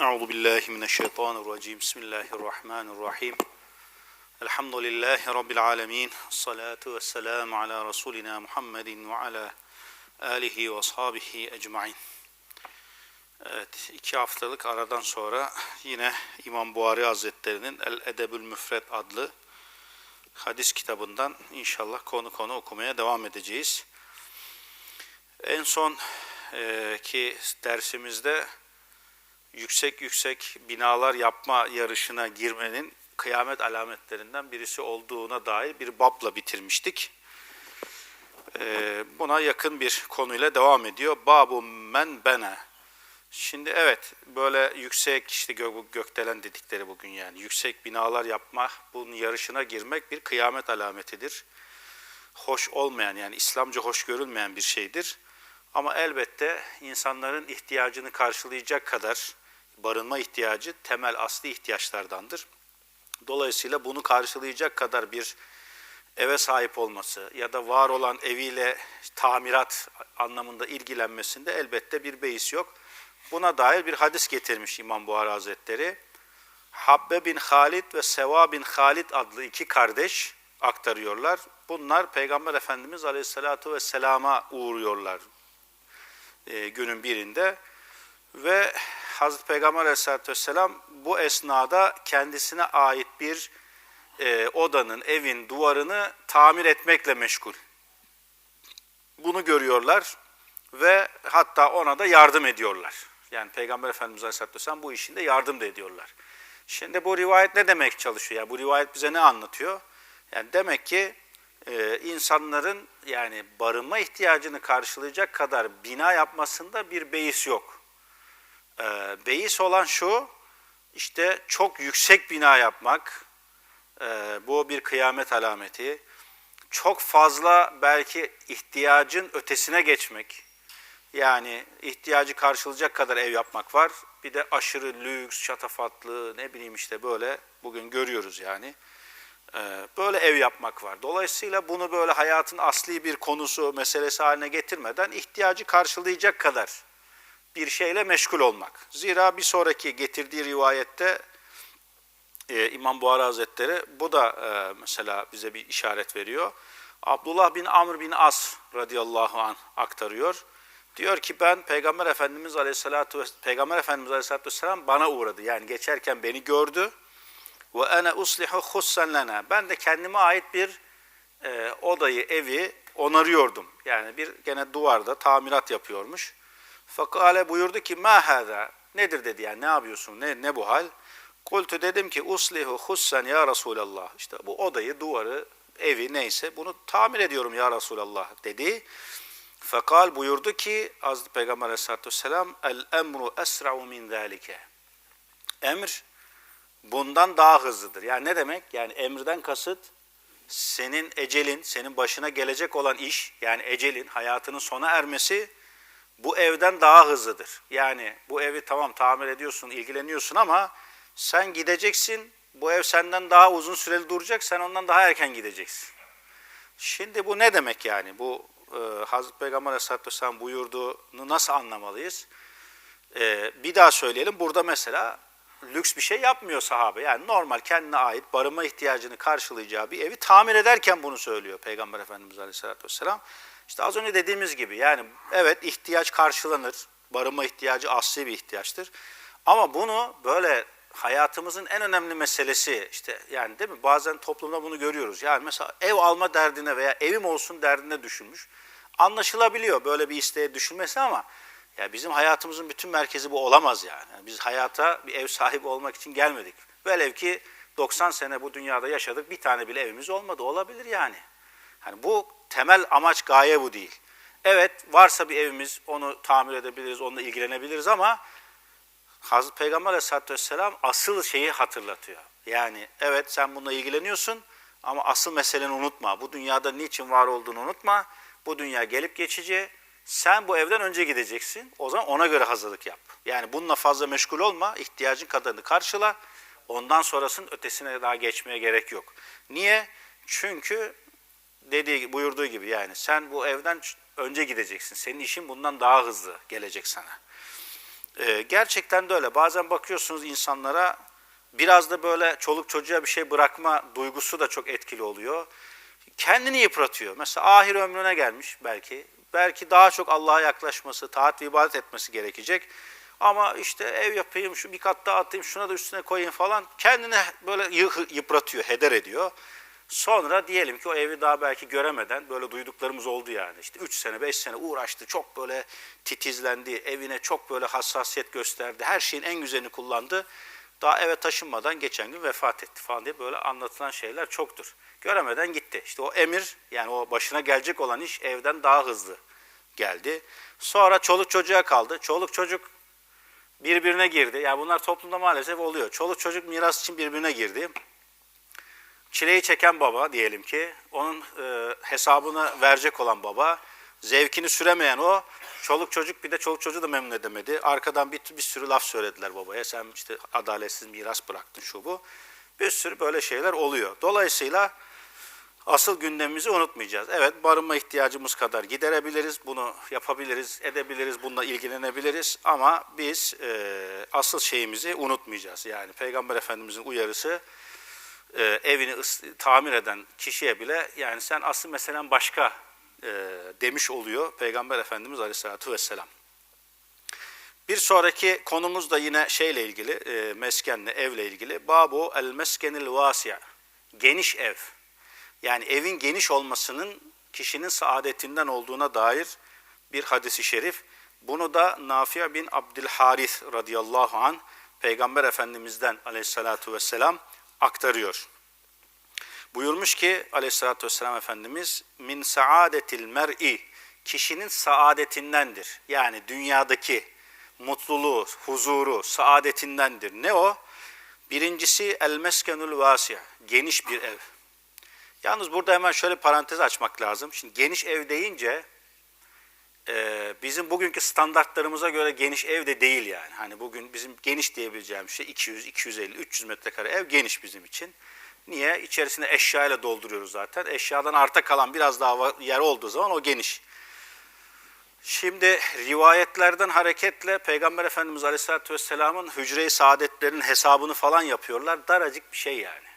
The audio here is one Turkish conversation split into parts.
Euzu billahi mineşşeytanirracim. Bismillahirrahmanirrahim. Elhamdülillahi rabbil alamin. Salatu vesselamu ala rasulina Muhammedin ve ala alihi ve ashabihi ecmaîn. Evet, iki haftalık aradan sonra yine İmam Buhari Hazretleri'nin El Edebül Müfred adlı hadis kitabından inşallah konu konu okumaya devam edeceğiz. En son e, ki dersimizde yüksek yüksek binalar yapma yarışına girmenin kıyamet alametlerinden birisi olduğuna dair bir babla bitirmiştik. E, buna yakın bir konuyla devam ediyor. Babu men bene. Şimdi evet böyle yüksek işte gök, gökdelen dedikleri bugün yani yüksek binalar yapma bunun yarışına girmek bir kıyamet alametidir. Hoş olmayan yani İslamca hoş görülmeyen bir şeydir. Ama elbette insanların ihtiyacını karşılayacak kadar barınma ihtiyacı temel asli ihtiyaçlardandır. Dolayısıyla bunu karşılayacak kadar bir eve sahip olması ya da var olan eviyle tamirat anlamında ilgilenmesinde elbette bir beis yok. Buna dair bir hadis getirmiş İmam Buhari Hazretleri. Habbe bin Halid ve Seva bin Halid adlı iki kardeş aktarıyorlar. Bunlar Peygamber Efendimiz Aleyhisselatü Vesselam'a uğruyorlar e, günün birinde. Ve Hazreti Peygamber Aleyhisselatü Vesselam bu esnada kendisine ait bir e, odanın, evin duvarını tamir etmekle meşgul. Bunu görüyorlar ve hatta ona da yardım ediyorlar. Yani Peygamber Efendimiz Aleyhisselatü Vesselam bu işinde yardım da ediyorlar. Şimdi bu rivayet ne demek çalışıyor? Yani bu rivayet bize ne anlatıyor? Yani demek ki e, insanların yani barınma ihtiyacını karşılayacak kadar bina yapmasında bir beis yok. E, beis olan şu, işte çok yüksek bina yapmak, e, bu bir kıyamet alameti. Çok fazla belki ihtiyacın ötesine geçmek, yani ihtiyacı karşılayacak kadar ev yapmak var. Bir de aşırı lüks, şatafatlı, ne bileyim işte böyle bugün görüyoruz yani. Ee, böyle ev yapmak var. Dolayısıyla bunu böyle hayatın asli bir konusu, meselesi haline getirmeden ihtiyacı karşılayacak kadar bir şeyle meşgul olmak. Zira bir sonraki getirdiği rivayette e, İmam Buhari Hazretleri bu da e, mesela bize bir işaret veriyor. Abdullah bin Amr bin As radıyallahu an aktarıyor. Diyor ki ben Peygamber Efendimiz Aleyhisselatü Peygamber Efendimiz Aleyhisselatü Vesselam bana uğradı. Yani geçerken beni gördü. Ve ene uslihu hussen lena. Ben de kendime ait bir e, odayı, evi onarıyordum. Yani bir gene duvarda tamirat yapıyormuş. Fakale buyurdu ki ma hada. Nedir dedi yani ne yapıyorsun? Ne ne bu hal? Kultu dedim ki uslihu hussen ya Resulallah. İşte bu odayı, duvarı, evi neyse bunu tamir ediyorum ya Resulallah dedi. Fekal buyurdu ki Hazreti Peygamber Aleyhisselatü Vesselam el emru esra'u min zâlike. Emr bundan daha hızlıdır. Yani ne demek? Yani emrden kasıt senin ecelin, senin başına gelecek olan iş, yani ecelin, hayatının sona ermesi bu evden daha hızlıdır. Yani bu evi tamam tamir ediyorsun, ilgileniyorsun ama sen gideceksin, bu ev senden daha uzun süreli duracak, sen ondan daha erken gideceksin. Şimdi bu ne demek yani? Bu e, Hazreti Peygamber Aleyhisselatü Vesselam buyurduğunu nasıl anlamalıyız? E, bir daha söyleyelim. Burada mesela lüks bir şey yapmıyor sahabe. Yani normal kendine ait barınma ihtiyacını karşılayacağı bir evi tamir ederken bunu söylüyor Peygamber Efendimiz Aleyhisselatü Vesselam. İşte az önce dediğimiz gibi yani evet ihtiyaç karşılanır. Barınma ihtiyacı asli bir ihtiyaçtır. Ama bunu böyle hayatımızın en önemli meselesi işte yani değil mi? Bazen toplumda bunu görüyoruz. Yani mesela ev alma derdine veya evim olsun derdine düşünmüş. Anlaşılabiliyor böyle bir isteğe düşünmesi ama ya bizim hayatımızın bütün merkezi bu olamaz yani. Biz hayata bir ev sahibi olmak için gelmedik. Velev ki 90 sene bu dünyada yaşadık bir tane bile evimiz olmadı. Olabilir yani. Hani bu temel amaç gaye bu değil. Evet varsa bir evimiz onu tamir edebiliriz, onunla ilgilenebiliriz ama Hazreti Peygamber Aleyhisselatü Vesselam asıl şeyi hatırlatıyor. Yani evet sen bununla ilgileniyorsun ama asıl meseleni unutma. Bu dünyada niçin var olduğunu unutma. Bu dünya gelip geçici. Sen bu evden önce gideceksin. O zaman ona göre hazırlık yap. Yani bununla fazla meşgul olma. ihtiyacın kadarını karşıla. Ondan sonrasının ötesine daha geçmeye gerek yok. Niye? Çünkü dediği buyurduğu gibi yani sen bu evden önce gideceksin. Senin işin bundan daha hızlı gelecek sana. Ee, gerçekten de öyle. Bazen bakıyorsunuz insanlara biraz da böyle çoluk çocuğa bir şey bırakma duygusu da çok etkili oluyor. Kendini yıpratıyor. Mesela ahir ömrüne gelmiş belki. Belki daha çok Allah'a yaklaşması, taat ve ibadet etmesi gerekecek. Ama işte ev yapayım, şu bir kat daha atayım, şuna da üstüne koyayım falan. Kendini böyle yı- yıpratıyor, heder ediyor. Sonra diyelim ki o evi daha belki göremeden böyle duyduklarımız oldu yani. İşte 3 sene 5 sene uğraştı çok böyle titizlendi evine çok böyle hassasiyet gösterdi her şeyin en güzelini kullandı. Daha eve taşınmadan geçen gün vefat etti falan diye böyle anlatılan şeyler çoktur. Göremeden gitti. İşte o emir yani o başına gelecek olan iş evden daha hızlı geldi. Sonra çoluk çocuğa kaldı. Çoluk çocuk birbirine girdi. Yani bunlar toplumda maalesef oluyor. Çoluk çocuk miras için birbirine girdi çileyi çeken baba diyelim ki, onun e, hesabını verecek olan baba, zevkini süremeyen o, çoluk çocuk bir de çoluk çocuğu da memnun edemedi. Arkadan bir, bir sürü laf söylediler babaya, sen işte adaletsiz miras bıraktın şu bu. Bir sürü böyle şeyler oluyor. Dolayısıyla asıl gündemimizi unutmayacağız. Evet barınma ihtiyacımız kadar giderebiliriz, bunu yapabiliriz, edebiliriz, bununla ilgilenebiliriz ama biz e, asıl şeyimizi unutmayacağız. Yani Peygamber Efendimizin uyarısı, e, evini tamir eden kişiye bile yani sen asıl meselen başka e, demiş oluyor Peygamber Efendimiz Aleyhisselatü Vesselam. Bir sonraki konumuz da yine şeyle ilgili, e, meskenle, evle ilgili. Babu el meskenil vasi'a, geniş ev. Yani evin geniş olmasının kişinin saadetinden olduğuna dair bir hadisi şerif. Bunu da Nafi' bin Abdülharis radıyallahu an Peygamber Efendimiz'den aleyhissalatu vesselam aktarıyor. Buyurmuş ki aleyhissalatü vesselam Efendimiz min saadetil mer'i kişinin saadetindendir. Yani dünyadaki mutluluğu, huzuru, saadetindendir. Ne o? Birincisi el meskenul vasi' geniş bir ev. Yalnız burada hemen şöyle parantez açmak lazım. Şimdi geniş ev deyince e, bizim bugünkü standartlarımıza göre geniş ev de değil yani. Hani bugün bizim geniş diyebileceğimiz şey 200, 250, 300 metrekare ev geniş bizim için. Niye? İçerisinde eşyayla dolduruyoruz zaten. Eşyadan arta kalan biraz daha yer olduğu zaman o geniş. Şimdi rivayetlerden hareketle Peygamber Efendimiz Aleyhisselatü Vesselam'ın hücre-i saadetlerinin hesabını falan yapıyorlar. Daracık bir şey yani.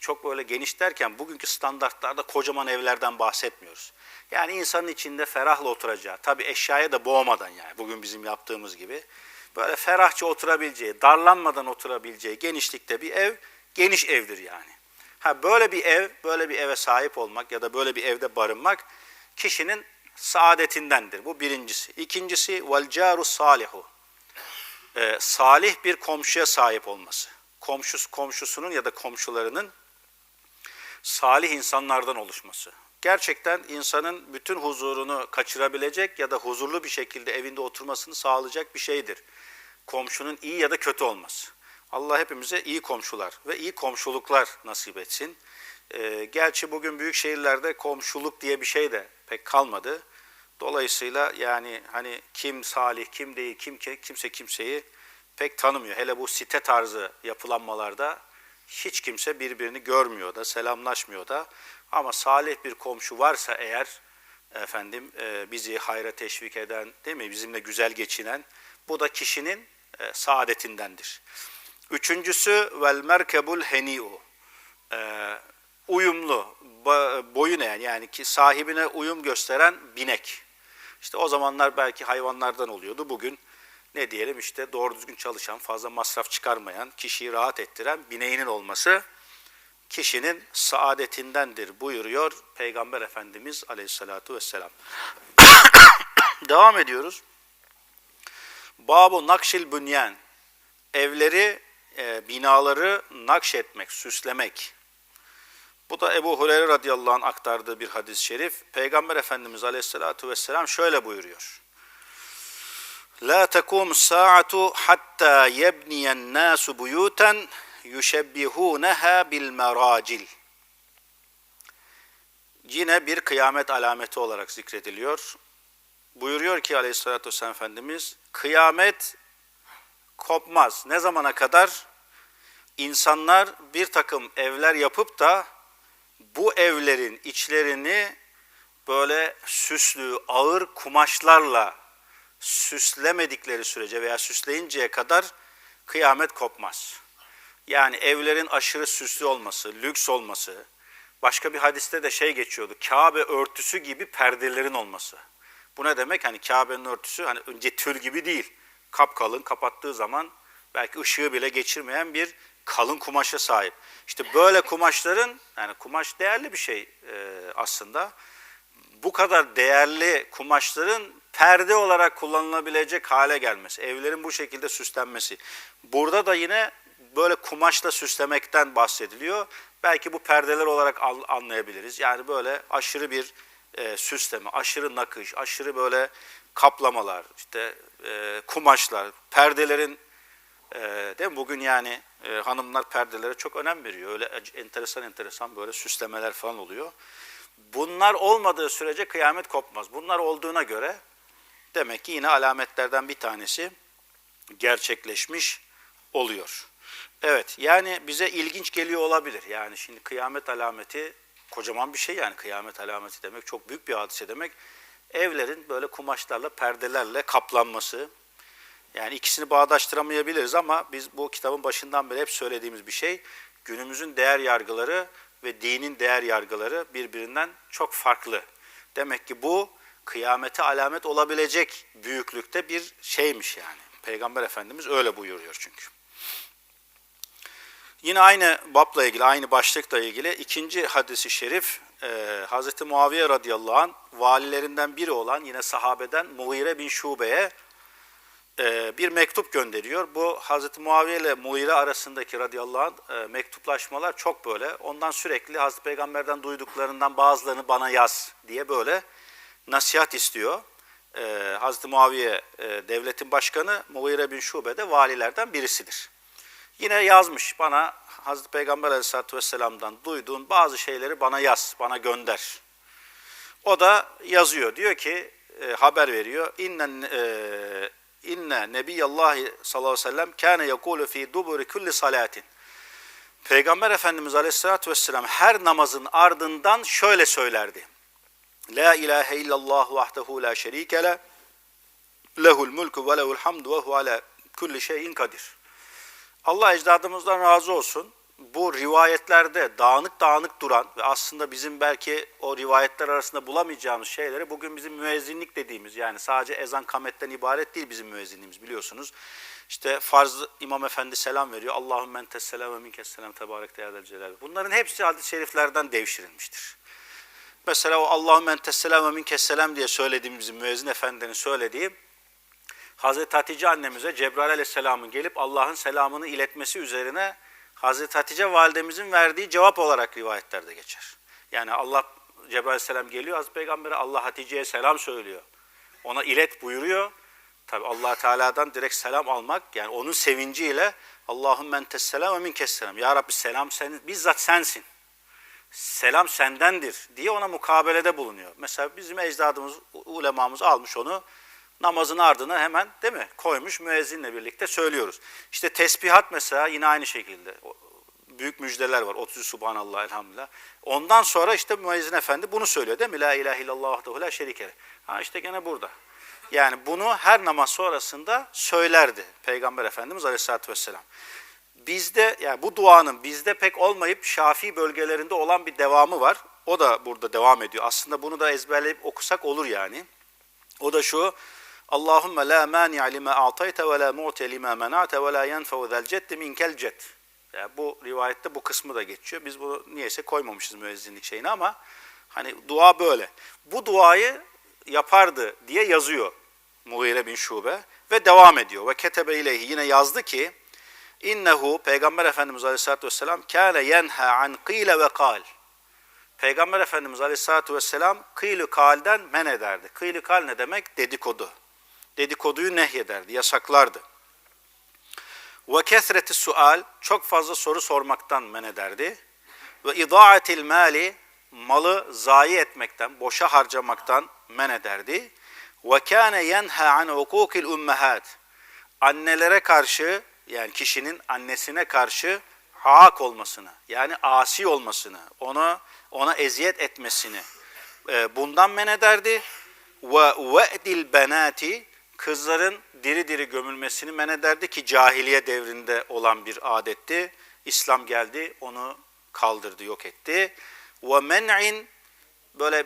Çok böyle geniş derken bugünkü standartlarda kocaman evlerden bahsetmiyoruz. Yani insanın içinde ferahla oturacağı, tabii eşyaya da boğmadan yani bugün bizim yaptığımız gibi böyle ferahça oturabileceği, darlanmadan oturabileceği genişlikte bir ev, geniş evdir yani. Ha böyle bir ev, böyle bir eve sahip olmak ya da böyle bir evde barınmak kişinin saadetindendir. Bu birincisi. İkincisi vel caru salihu. Ee, salih bir komşuya sahip olması. Komşusu, komşusunun ya da komşularının salih insanlardan oluşması. Gerçekten insanın bütün huzurunu kaçırabilecek ya da huzurlu bir şekilde evinde oturmasını sağlayacak bir şeydir. Komşunun iyi ya da kötü olması. Allah hepimize iyi komşular ve iyi komşuluklar nasip etsin. Ee, gerçi bugün büyük şehirlerde komşuluk diye bir şey de pek kalmadı. Dolayısıyla yani hani kim salih, kim değil, kim kimse kimseyi pek tanımıyor. Hele bu site tarzı yapılanmalarda hiç kimse birbirini görmüyor da, selamlaşmıyor da. Ama salih bir komşu varsa eğer efendim e, bizi hayra teşvik eden, değil mi? Bizimle güzel geçinen bu da kişinin e, saadetindendir. Üçüncüsü vel merkebul heni'u. E, uyumlu, boyun eğen yani ki sahibine uyum gösteren binek. İşte o zamanlar belki hayvanlardan oluyordu. Bugün ne diyelim işte doğru düzgün çalışan, fazla masraf çıkarmayan, kişiyi rahat ettiren bineğinin olması kişinin saadetindendir buyuruyor Peygamber Efendimiz Aleyhisselatü Vesselam. Devam ediyoruz. Babu nakşil bünyen. Evleri, e, binaları nakşetmek, süslemek. Bu da Ebu Hureyre radıyallahu anh aktardığı bir hadis-i şerif. Peygamber Efendimiz Aleyhisselatü Vesselam şöyle buyuruyor. La tekumu saatu hatta yebniyen nasu buyuten yuşebbihuneha bil meracil. Yine bir kıyamet alameti olarak zikrediliyor. Buyuruyor ki aleyhissalatü vesselam Efendimiz, kıyamet kopmaz. Ne zamana kadar? İnsanlar bir takım evler yapıp da bu evlerin içlerini böyle süslü, ağır kumaşlarla süslemedikleri sürece veya süsleyinceye kadar kıyamet kopmaz. Yani evlerin aşırı süslü olması, lüks olması, başka bir hadiste de şey geçiyordu. Kabe örtüsü gibi perdelerin olması. Bu ne demek? Hani Kabe'nin örtüsü hani önce tül gibi değil. Kapkalın kapattığı zaman belki ışığı bile geçirmeyen bir kalın kumaşa sahip. İşte böyle kumaşların yani kumaş değerli bir şey e, aslında. Bu kadar değerli kumaşların perde olarak kullanılabilecek hale gelmesi, evlerin bu şekilde süslenmesi. Burada da yine böyle kumaşla süslemekten bahsediliyor. Belki bu perdeler olarak anlayabiliriz. Yani böyle aşırı bir e, süsleme, aşırı nakış, aşırı böyle kaplamalar, işte e, kumaşlar, perdelerin e, değil mi? Bugün yani e, hanımlar perdelere çok önem veriyor. Öyle enteresan enteresan böyle süslemeler falan oluyor. Bunlar olmadığı sürece kıyamet kopmaz. Bunlar olduğuna göre demek ki yine alametlerden bir tanesi gerçekleşmiş oluyor. Evet yani bize ilginç geliyor olabilir. Yani şimdi kıyamet alameti kocaman bir şey yani kıyamet alameti demek çok büyük bir hadise demek. Evlerin böyle kumaşlarla perdelerle kaplanması. Yani ikisini bağdaştıramayabiliriz ama biz bu kitabın başından beri hep söylediğimiz bir şey. Günümüzün değer yargıları ve dinin değer yargıları birbirinden çok farklı. Demek ki bu kıyamete alamet olabilecek büyüklükte bir şeymiş yani. Peygamber Efendimiz öyle buyuruyor çünkü. Yine aynı babla ilgili, aynı başlıkla ilgili ikinci hadisi şerif e, Hz. Muaviye radıyallahu anh valilerinden biri olan yine sahabeden Mughire bin Şube'ye e, bir mektup gönderiyor. Bu Hz. Muaviye ile Mughire arasındaki radıyallahu anh e, mektuplaşmalar çok böyle. Ondan sürekli Hz. Peygamber'den duyduklarından bazılarını bana yaz diye böyle nasihat istiyor. E, Hz. Muaviye e, devletin başkanı, Mughire bin Şube de valilerden birisidir. Yine yazmış bana Hazreti Peygamber Aleyhisselatü Vesselam'dan duyduğun bazı şeyleri bana yaz, bana gönder. O da yazıyor. Diyor ki e, haber veriyor. İnne e, inne nebiyallahi sallallahu aleyhi ve sellem kâne yekûlu fî duburi kulli salatin. Peygamber Efendimiz Aleyhisselatü Vesselam her namazın ardından şöyle söylerdi. La ilahe illallah vahdehu la şerike le lehul mulku ve lehul hamdu ve hu ala kulli şeyin kadir. Allah ecdadımızdan razı olsun. Bu rivayetlerde dağınık dağınık duran ve aslında bizim belki o rivayetler arasında bulamayacağımız şeyleri bugün bizim müezzinlik dediğimiz yani sadece ezan kametten ibaret değil bizim müezzinliğimiz biliyorsunuz. İşte farz imam efendi selam veriyor. Allahümme entes selam ve minkes selam tebarek değerli celal. Bunların hepsi hadis-i şeriflerden devşirilmiştir. Mesela o Allahümme entes selam ve minkes selam diye söylediğimiz müezzin efendinin söylediği Hazreti Hatice annemize Cebrail aleyhisselamın gelip Allah'ın selamını iletmesi üzerine Hazreti Hatice validemizin verdiği cevap olarak rivayetlerde geçer. Yani Allah Cebrail aleyhisselam geliyor Hazreti Peygamber'e Allah Hatice'ye selam söylüyor. Ona ilet buyuruyor. Tabi allah Teala'dan direkt selam almak yani onun sevinciyle Allahümme entes selam ve minkes selam. Ya Rabbi selam senin, bizzat sensin. Selam sendendir diye ona mukabelede bulunuyor. Mesela bizim ecdadımız, ulemamız almış onu namazın ardına hemen değil mi koymuş müezzinle birlikte söylüyoruz. İşte tesbihat mesela yine aynı şekilde büyük müjdeler var. 30 subhanallah elhamdülillah. Ondan sonra işte müezzin efendi bunu söylüyor değil mi? La ilahe illallah vahdehu la şerike. Ha işte gene burada. Yani bunu her namaz sonrasında söylerdi Peygamber Efendimiz Aleyhisselatü Vesselam. Bizde yani bu duanın bizde pek olmayıp Şafii bölgelerinde olan bir devamı var. O da burada devam ediyor. Aslında bunu da ezberleyip okusak olur yani. O da şu. Allahümme la mani'a lima a'tayte ve la mu'te lima mena'te ve la yenfe'u zel ceddi minkel cedd. Yani bu rivayette bu kısmı da geçiyor. Biz bunu niyeyse koymamışız müezzinlik şeyini ama hani dua böyle. Bu duayı yapardı diye yazıyor Mughire bin Şube ve devam ediyor. Ve ketebe ileyhi yine yazdı ki innehu Peygamber Efendimiz Aleyhisselatü Vesselam kâne yenha an qîle ve kal. Peygamber Efendimiz Aleyhisselatü Vesselam kıylü kalden men ederdi. Kıylü kal ne demek? Dedikodu. Dedikoduyu nehyederdi, yasaklardı. Ve kesreti sual, çok fazla soru sormaktan men ederdi. Ve idaatil mali, malı zayi etmekten, boşa harcamaktan men ederdi. Ve kâne yenha an hukukil ummehat. Annelere karşı, yani kişinin annesine karşı hak olmasını, yani asi olmasını, ona ona eziyet etmesini e, bundan men ederdi. Ve ve'dil benati kızların diri diri gömülmesini men ederdi ki cahiliye devrinde olan bir adetti. İslam geldi onu kaldırdı, yok etti. Ve men'in böyle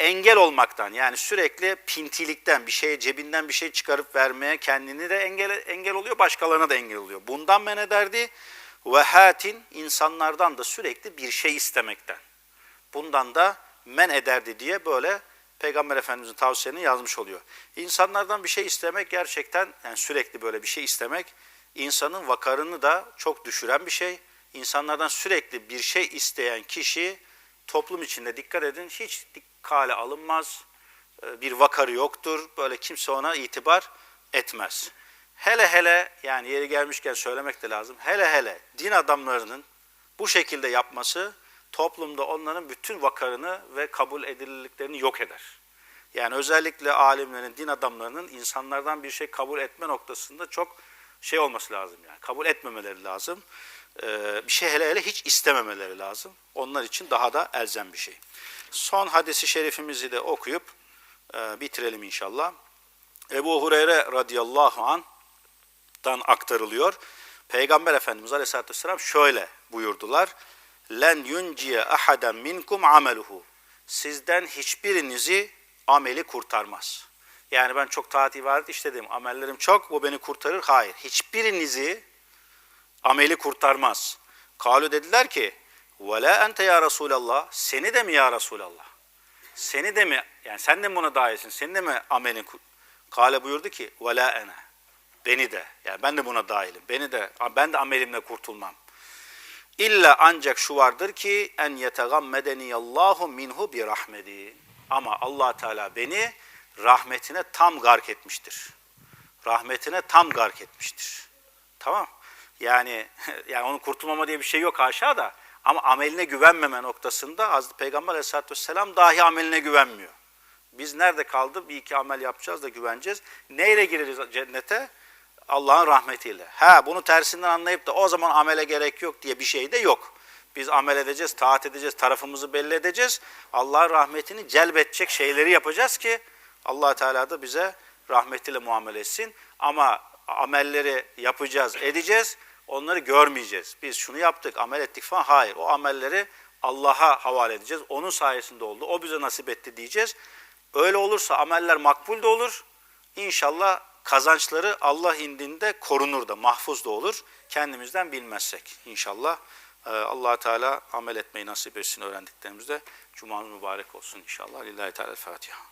engel olmaktan yani sürekli pintilikten bir şey cebinden bir şey çıkarıp vermeye kendini de engel engel oluyor başkalarına da engel oluyor. Bundan men ederdi ve hatin insanlardan da sürekli bir şey istemekten. Bundan da men ederdi diye böyle Peygamber Efendimizin tavsiyelerini yazmış oluyor. İnsanlardan bir şey istemek gerçekten yani sürekli böyle bir şey istemek insanın vakarını da çok düşüren bir şey. İnsanlardan sürekli bir şey isteyen kişi toplum içinde dikkat edin hiç dikkale alınmaz. Ee, Bir vakarı yoktur. Böyle kimse ona itibar etmez. Hele hele yani yeri gelmişken söylemek de lazım. Hele hele din adamlarının bu şekilde yapması toplumda onların bütün vakarını ve kabul edilirliklerini yok eder. Yani özellikle alimlerin, din adamlarının insanlardan bir şey kabul etme noktasında çok şey olması lazım yani. Kabul etmemeleri lazım. Ee, bir şey hele hele hiç istememeleri lazım. Onlar için daha da elzem bir şey. Son hadisi şerifimizi de okuyup e, bitirelim inşallah. Ebu Hureyre radıyallahu anh'dan aktarılıyor. Peygamber Efendimiz Aleyhisselatü Vesselam şöyle buyurdular. Len yunciye ahaden minkum ameluhu. Sizden hiçbirinizi ameli kurtarmaz. Yani ben çok taat ibadet işledim, amellerim çok, bu beni kurtarır. Hayır, hiçbirinizi ameli kurtarmaz. Kalu dediler ki, ve la ente ya Resulallah, seni de mi ya Resulallah? Seni de mi, yani sen de mi buna dahilsin, senin de mi amelin Kale buyurdu ki, ve la ene, beni de, yani ben de buna dahilim, beni de, ben de amelimle kurtulmam. İlla ancak şu vardır ki en yetegammedeniyallahu minhu bi rahmeti. Ama Allah Teala beni rahmetine tam gark etmiştir. Rahmetine tam gark etmiştir. Tamam? Yani yani onun kurtulmama diye bir şey yok haşa da ama ameline güvenmeme noktasında Hazreti Peygamber Aleyhisselatü Vesselam dahi ameline güvenmiyor. Biz nerede kaldı? Bir iki amel yapacağız da güveneceğiz. Neyle gireriz cennete? Allah'ın rahmetiyle. Ha bunu tersinden anlayıp da o zaman amele gerek yok diye bir şey de yok. Biz amel edeceğiz, taat edeceğiz, tarafımızı belli edeceğiz. Allah'ın rahmetini celbedecek şeyleri yapacağız ki allah Teala da bize rahmetiyle muamele etsin. Ama amelleri yapacağız, edeceğiz. Onları görmeyeceğiz. Biz şunu yaptık, amel ettik falan. Hayır, o amelleri Allah'a havale edeceğiz. Onun sayesinde oldu. O bize nasip etti diyeceğiz. Öyle olursa ameller makbul de olur. İnşallah kazançları Allah indinde korunur da, mahfuz da olur. Kendimizden bilmezsek inşallah. Ee, allah Teala amel etmeyi nasip etsin öğrendiklerimizde. Cuma'nız mübarek olsun inşallah. Lillahi Teala Fatiha.